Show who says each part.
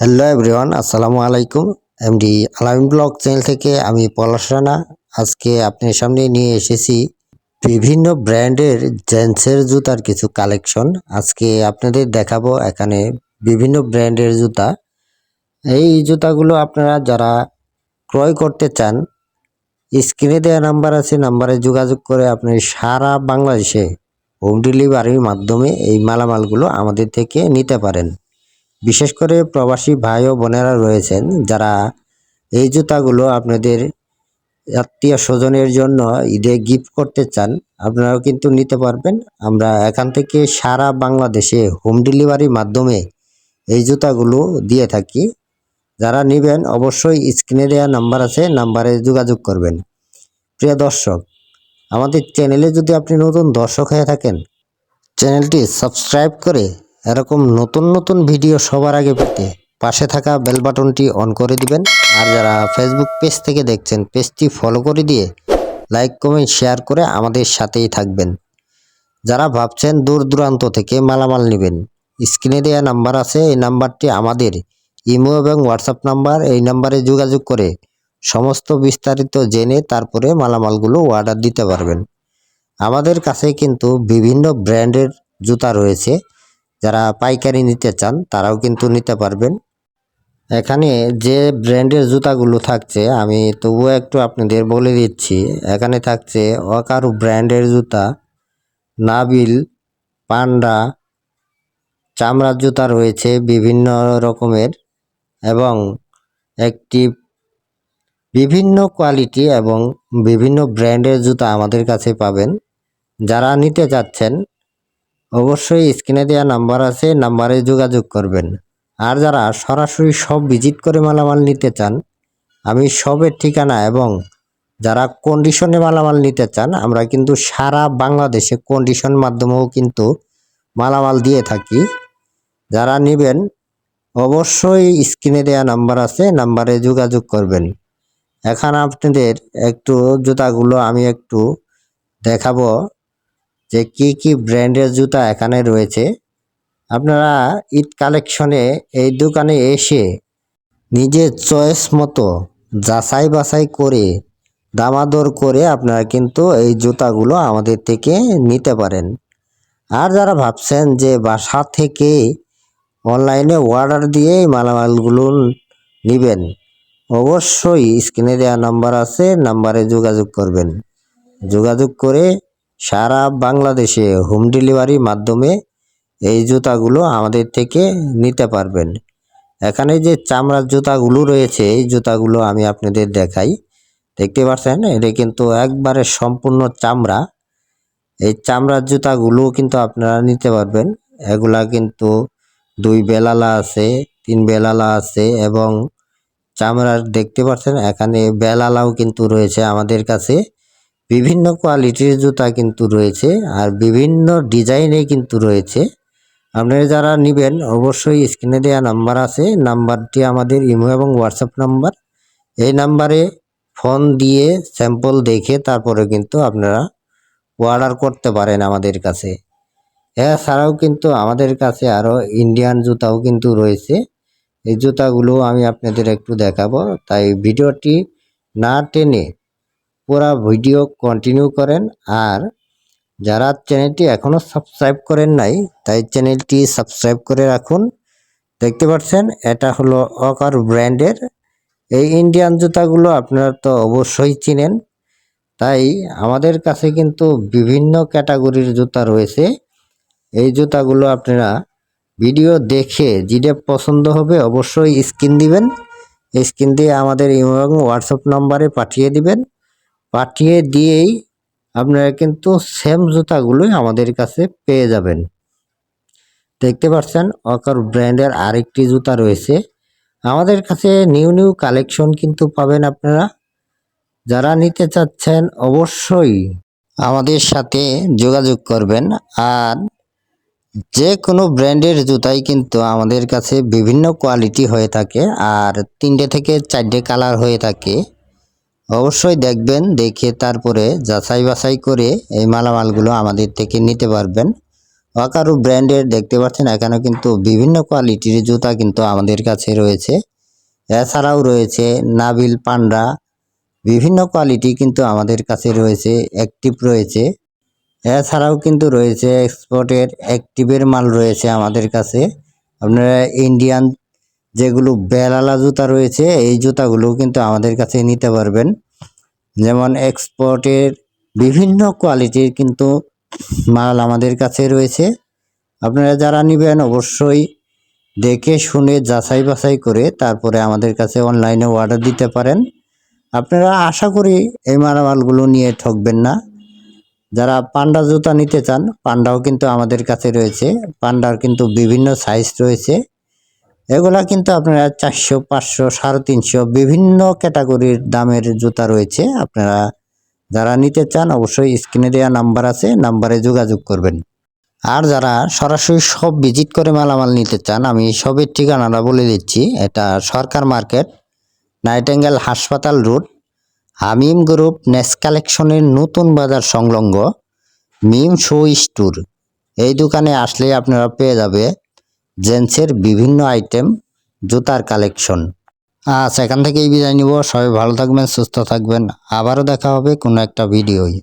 Speaker 1: Hello everyone আসসালামু আলাইকুম MD আলামিন ব্লগ চ্যানেল থেকে আমি পলাশ রানা। আজকে আপনার সামনে নিয়ে এসেছি বিভিন্ন ব্র্যান্ডের জেন্টসের জুতার কিছু কালেকশন। আজকে আপনাদের দেখাবো এখানে বিভিন্ন ব্র্যান্ডের জুতা। এই জুতাগুলো আপনারা যারা ক্রয় করতে চান, স্ক্রিনে দেওয়া নাম্বার আছে, নাম্বারে যোগাযোগ করে আপনি সারা বাংলাদেশে হোম ডেলিভারির মাধ্যমে এই মালামালগুলো আমাদের থেকে নিতে পারেন। বিশেষ করে প্রবাসী ভাই ও বোনেরা রয়েছেন যারা এই জুতাগুলো আপনাদের আত্মীয় স্বজনের জন্য ঈদে গিফট করতে চান, আপনারাও কিন্তু নিতে পারবেন। আমরা এখান থেকে সারা বাংলাদেশে হোম ডেলিভারির মাধ্যমে এই জুতাগুলো দিয়ে থাকি। যারা নেবেন অবশ্যই স্ক্রিনে দেওয়া নাম্বার আছে নাম্বারে যোগাযোগ করবেন। প্রিয় দর্শক, আমাদের চ্যানেলে যদি আপনি নতুন দর্শক হয়ে থাকেন চ্যানেলটি সাবস্ক্রাইব করে এরকম নতুন নতুন ভিডিও সবার আগে পেতে পাশে থাকা বেল বাটনটি অন করে দিবেন। আর যারা ফেসবুক পেজ থেকে দেখছেন পেজটি ফলো করে দিয়ে লাইক কমেন্ট শেয়ার করে আমাদের সাথেই থাকবেন। যারা ভাবছেন দূর দূরান্ত থেকে মালামাল নেবেন স্ক্রিনে দেওয়া নাম্বার আছে, এই নাম্বারটি আমাদের ইমো এবং হোয়াটসঅ্যাপ নাম্বার এই নাম্বারে যোগাযোগ করে সমস্ত বিস্তারিত জেনে তারপরে মালামালগুলো অর্ডার দিতে পারবেন। আমাদের কাছে কিন্তু বিভিন্ন ব্র্যান্ডের জুতা রয়েছে। যারা পাইকারি নিতে চান, তারাও কিন্তু নিতে পারবেন। এখানে যে ব্র্যান্ডের জুতাগুলো থাকছে, আমি তবুও একটু আপনাদের বলে দিচ্ছি। এখানে থাকছে অকারু ব্র্যান্ডের জুতা, নাবিল, পান্ডা, চামড়ার জুতা রয়েছে বিভিন্ন রকমের এবং একটি বিভিন্ন কোয়ালিটি এবং বিভিন্ন ব্র্যান্ডের জুতা আমাদের কাছে পাবেন। যারা নিতে চাচ্ছেন অবশ্যই স্ক্রিনে দেওয়া নাম্বার আছে, নাম্বারে যোগাযোগ করবেন। আর যারা সরাসরি সব ভিজিট করে মালামাল নিতে চান, আমি সবের ঠিকানা এবং যারা কন্ডিশনে মালামাল নিতে চান, আমরা কিন্তু সারা বাংলাদেশে কন্ডিশন মাধ্যমেও কিন্তু মালামাল দিয়ে থাকি। যারা নেবেন, অবশ্যই স্ক্রিনে দেওয়া নাম্বার আছে, নাম্বারে যোগাযোগ করবেন। এখন আপনাদের একটু জুতাগুলো আমি একটু দেখাবো। যে কি কি ব্র্যান্ডের জুতা এখানে রয়েছে, আপনারা ঈদ কালেকশনে এই দোকানে এসে নিজের চয়েস মতো যাচাই বাছাই করে, দামাদর করে আপনারা কিন্তু এই জুতাগুলো আমাদের থেকে নিতে পারেন। আর যারা ভাবছেন যে বাসা থেকে অনলাইনে অর্ডার দিয়ে মালামালগুলো নেবেন, অবশ্যই স্ক্রিনে দেওয়া নাম্বার আছে, নাম্বারে যোগাযোগ করবেন। যোগাযোগ করে সারা বাংলাদেশে হোম ডেলিভারির মাধ্যমে এই জুতাগুলো আমাদের থেকে নিতে পারবেন। এখানে যে চামড়ার জুতাগুলো রয়েছে, এই জুতাগুলো আমি আপনাদের দেখাই। দেখতে পাচ্ছেন? এটা কিন্তু একবারে সম্পূর্ণ চামড়া। এই চামড়ার জুতাগুলো কিন্তু আপনারা নিতে পারবেন। এগুলা কিন্তু দুই বেলালা আছে, তিন বেলালা আছে এবং চামড়ার দেখতে পাচ্ছেন? এখানে বেলালাও কিন্তু রয়েছে আমাদের কাছে। বিভিন্ন কোয়ালিটির জুতা কিন্তু রয়েছে আর বিভিন্ন ডিজাইনে কিন্তু রয়েছে। আপনারা যারা নেবেন, অবশ্যই স্ক্রিনে দেওয়া নাম্বার আছে। নাম্বারটি আমাদের ইমো এবং হোয়াটসঅ্যাপ নাম্বার। এই নাম্বারে ফোন দিয়ে স্যাম্পল দেখে তারপরে কিন্তু আপনারা অর্ডার করতে পারেন আমাদের কাছে। এছাড়াও কিন্তু আমাদের কাছে আরও ইন্ডিয়ান জুতাও কিন্তু রয়েছে। এই জুতাগুলো আমি আপনাদের একটু দেখাবো। তাই ভিডিওটি না টেনে পুরা ভিডিও কন্টিনিউ করেন আর যারা চ্যানেলটি এখনও সাবস্ক্রাইব করেন নাই, তাই চ্যানেলটি সাবস্ক্রাইব করে রাখুন। দেখতে পাচ্ছেন, এটা হলো অকার ব্র্যান্ডের এই ইন্ডিয়ান জুতাগুলো আপনারা তো অবশ্যই চিনেন। তাই আমাদের কাছে কিন্তু বিভিন্ন ক্যাটাগরির জুতা রয়েছে। এই জুতাগুলো আপনারা ভিডিও দেখে যেটা পছন্দ হবে অবশ্যই স্ক্রিন দিবেন। স্ক্রিন দিয়ে আমাদের এবং হোয়াটসঅ্যাপ নাম্বারে পাঠিয়ে দিবেন। পাঠিয়ে দিয়েই আপনারা কিন্তু সেম জুতাগুলোই আমাদের কাছে পেয়ে যাবেন। দেখতে পাচ্ছেন, অকার ব্র্যান্ডের আরেকটি জুতা রয়েছে। আমাদের কাছে নিউ নিউ কালেকশন কিন্তু পাবেন আপনারা। যারা নিতে চাচ্ছেন অবশ্যই আমাদের সাথে যোগাযোগ করবেন আর যে কোনো ব্র্যান্ডের জুতাই কিন্তু আমাদের কাছে বিভিন্ন কোয়ালিটি হয়ে থাকে আর তিনটে থেকে চারটে কালার হয়ে থাকে। অবশ্যই দেখবেন, দেখে তারপরে যাচাই বাছাই করে এই মালামালগুলো আমাদের থেকে নিতে পারবেন। ওয়াকারু ব্র্যান্ডের দেখতে পাচ্ছেন এখানে কিন্তু বিভিন্ন কোয়ালিটির জুতা কিন্তু আমাদের কাছে রয়েছে। এছাড়াও রয়েছে নাবিল পান্ডা, বিভিন্ন কোয়ালিটি কিন্তু আমাদের কাছে রয়েছে, অ্যাক্টিভ রয়েছে। এছাড়াও কিন্তু রয়েছে এক্সপোর্টের অ্যাক্টিভের মাল রয়েছে আমাদের কাছে। আপনারা ইন্ডিয়ান যেগুলো বেলালা জুতা রয়েছে, এই জুতাগুলো কিন্তু আমাদের কাছে নিতে পারবেন। যেমন এক্সপোর্টের বিভিন্ন কোয়ালিটির কিন্তু মাল আমাদের কাছে রয়েছে। আপনারা যারা নেবেন অবশ্যই দেখে শুনে যাচাই বাছাই করে তারপরে আমাদের কাছে অনলাইনে অর্ডার দিতে পারেন। আপনারা আশা করি এই মালামালগুলো নিয়ে ঠকবেন না। যারা পান্ডা জুতা নিতে চান, পান্ডাও কিন্তু আমাদের কাছে রয়েছে। পান্ডার কিন্তু বিভিন্ন সাইজ রয়েছে। এগুলা কিন্তু আপনারা চারশো, পাঁচশো, সাড়ে তিনশো বিভিন্ন ক্যাটাগরির দামের জুতা রয়েছে। আপনারা যারা নিতে চান অবশ্যই স্ক্রিনে দেওয়া নাম্বার আছে, নাম্বারে যোগাযোগ করবেন। আর যারা সরাসরি সব ভিজিট করে মালামাল নিতে চান, আমি সবের ঠিকানাটা বলে দিচ্ছি। এটা সরকার মার্কেট, নাইটেঙ্গেল হাসপাতাল রোড, হামিম গ্রুপ নেস কালেকশনের নতুন বাজার সংলগ্ন মিম শো স্টোর। এই দোকানে আসলে আপনারা পেয়ে যাবে জেন্টসের বিভিন্ন আইটেম, জুতার কালেকশন। আচ্ছা এখান থেকেই বিদায় নিব। সবাই ভালো থাকবেন, সুস্থ থাকবেন। আবারও দেখা হবে কোনো একটা ভিডিওয়।